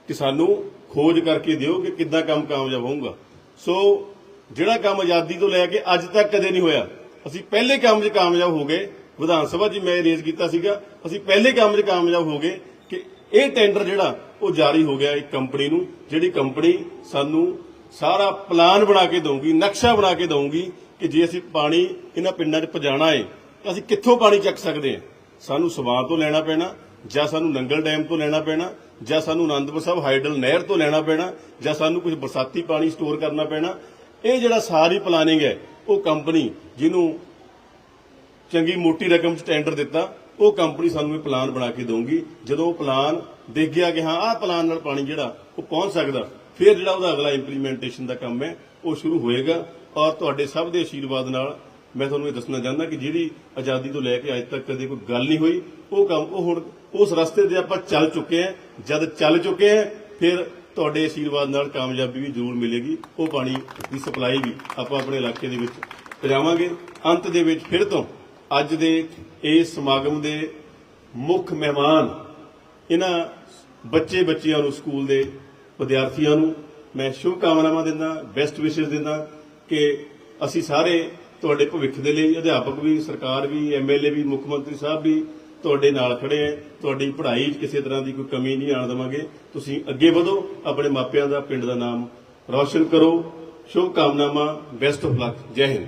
ਕਿ ਸਾਨੂੰ ਖੋਜ ਕਰਕੇ ਦਿਓ ਕਿ ਕਿੱਦਾਂ ਕੰਮ ਕਾਮਯਾਬ ਹੋਊਗਾ। ਸੋ ਜਿਹੜਾ ਕੰਮ ਆਜ਼ਾਦੀ ਤੋਂ ਲੈ ਕੇ ਅੱਜ ਤੱਕ ਕਦੇ ਨਹੀਂ ਹੋਇਆ, ਅਸੀਂ ਪਹਿਲੇ ਕੰਮ 'ਚ ਕਾਮਯਾਬ ਹੋ ਗਏ। ਵਿਧਾਨ ਸਭਾ 'ਚ ਮੈਂ ਰੇਜ਼ ਕੀਤਾ ਸੀਗਾ, ਅਸੀਂ ਪਹਿਲੇ ਕੰਮ 'ਚ ਕਾਮਯਾਬ ਹੋ ਗਏ ਕਿ ਇਹ ਟੈਂਡਰ ਜਿਹੜਾ ਉਹ ਜਾਰੀ ਹੋ ਗਿਆ ਇੱਕ ਕੰਪਨੀ ਨੂੰ, ਜਿਹੜੀ ਕੰਪਨੀ ਸਾਨੂੰ ਸਾਰਾ ਪਲਾਨ ਬਣਾ ਕੇ ਦਊਗੀ, ਨਕਸ਼ਾ ਬਣਾ ਕੇ ਦਊਗੀ ਕਿ ਜੇ ਅਸੀਂ ਪਾਣੀ ਇਹਨਾਂ ਪਿੰਡਾਂ 'ਚ ਪਹੁੰਚਾਉਣਾ ਹੈ ਤਾਂ ਅਸੀਂ ਕਿੱਥੋਂ ਪਾਣੀ ਚੱਕ ਸਕਦੇ ਹਾਂ ਸਾਨੂੰ ਸਵਾਂ ਤੋਂ ਲੈਣਾ ਪੈਣਾ, ਜਾਂ ਸਾਨੂੰ ਨੰਗਲ ਡੈਮ ਤੋਂ ਲੈਣਾ ਪੈਣਾ, ਜਾਂ ਸਾਨੂੰ ਆਨੰਦਪੁਰ ਸਾਹਿਬ ਹਾਈਡਲ ਨਹਿਰ ਤੋਂ ਲੈਣਾ ਪੈਣਾ, ਜਾਂ ਸਾਨੂੰ ਕੁਝ ਬਰਸਾਤੀ ਪਾਣੀ ਸਟੋਰ ਕਰਨਾ ਪੈਣਾ। ਇਹ ਜਿਹੜਾ ਸਾਰੀ ਪਲਾਨਿੰਗ ਹੈ, ਉਹ ਕੰਪਨੀ ਜਿਹਨੂੰ ਚੰਗੀ ਮੋਟੀ ਰਕਮ 'ਚ ਟੈਂਡਰ ਦਿੱਤਾ ਉਹ ਕੰਪਨੀ ਸਾਨੂੰ ਇਹ ਪਲਾਨ ਬਣਾ ਕੇ ਦੇਊਗੀ। ਜਦੋਂ ਉਹ ਪਲਾਨ ਦੇਖ ਗਿਆ ਕਿ ਹਾਂ, ਆਹ ਪਲਾਨ ਨਾਲ ਪਾਣੀ ਜਿਹੜਾ, ਉਹ ਪਹੁੰਚ ਸਕਦਾ, ਫਿਰ ਜਿਹੜਾ ਉਹਦਾ ਅਗਲਾ ਇੰਪਲੀਮੈਂਟੇਸ਼ਨ ਦਾ ਕੰਮ ਹੈ, ਉਹ ਸ਼ੁਰੂ ਹੋਏਗਾ। ਔਰ ਤੁਹਾਡੇ ਸਭ ਦੇ ਆਸ਼ੀਰਵਾਦ ਨਾਲ ਮੈਂ ਤੁਹਾਨੂੰ ਇਹ ਦੱਸਣਾ ਚਾਹੁੰਦਾ ਕਿ ਜਿਹੜੀ ਆਜ਼ਾਦੀ ਤੋਂ ਲੈ ਕੇ ਅੱਜ ਤੱਕ ਕਦੇ ਕੋਈ ਗੱਲ ਨਹੀਂ ਹੋਈ, ਉਹ ਕੰਮ, ਉਹ ਹੁਣ ਉਸ ਰਸਤੇ ਤੇ ਆਪਾਂ ਚੱਲ ਚੁੱਕੇ ਹਾਂ। ਜਦ ਚੱਲ ਚੁੱਕੇ ਹਾਂ, ਫਿਰ ਤੁਹਾਡੇ ਆਸ਼ੀਰਵਾਦ ਨਾਲ ਕਾਮਯਾਬੀ ਵੀ ਜ਼ਰੂਰ ਮਿਲੇਗੀ। ਉਹ ਪਾਣੀ ਦੀ ਸਪਲਾਈ ਵੀ ਆਪਾਂ ਆਪਣੇ ਇਲਾਕੇ ਦੇ ਵਿੱਚ ਪਹੁੰਚਾਵਾਂਗੇ ਅੰਤ ਦੇ ਵਿੱਚ ਫਿਰ ਤੋਂ ਅੱਜ ਦੇ ਇਸ ਸਮਾਗਮ ਦੇ ਮੁੱਖ ਮਹਿਮਾਨ ਇਹਨਾਂ ਬੱਚੇ ਬੱਚਿਆਂ ਨੂੰ ਸਕੂਲ ਦੇ ਵਿਦਿਆਰਥੀਆਂ ਨੂੰ ਮੈਂ ਸ਼ੁਭ ਕਾਮਨਾਵਾਂ ਦਿੰਦਾ ਬੈਸਟ ਵਿਸ਼ੇਸ ਦਿੰਦਾ ਕਿ ਅਸੀਂ ਸਾਰੇ ਤੁਹਾਡੇ ਭਵਿੱਖ ਦੇ ਲਈ ਅਧਿਆਪਕ ਵੀ, ਸਰਕਾਰ ਵੀ ਐਮਐਲਏ ਵੀ, ਮੁੱਖ ਮੰਤਰੀ ਸਾਹਿਬ ਵੀ ਤੁਹਾਡੇ ਨਾਲ ਖੜੇ ਹੈ ਤੁਹਾਡੀ ਪੜ੍ਹਾਈ 'ਚ ਕਿਸੇ ਤਰ੍ਹਾਂ ਦੀ ਕੋਈ ਕਮੀ ਨਹੀਂ ਆਣ ਦੇਵਾਂਗੇ। ਤੁਸੀਂ ਅੱਗੇ ਵਧੋ, ਆਪਣੇ ਮਾਪਿਆਂ ਦਾ, ਪਿੰਡ ਦਾ ਨਾਮ ਰੌਸ਼ਨ ਕਰੋ। ਸ਼ੁਭ ਕਾਮਨਾਵਾਂ ਬੈਸਟ ਆਫ ਲੱਕ ਜੈ ਹਿੰਦ।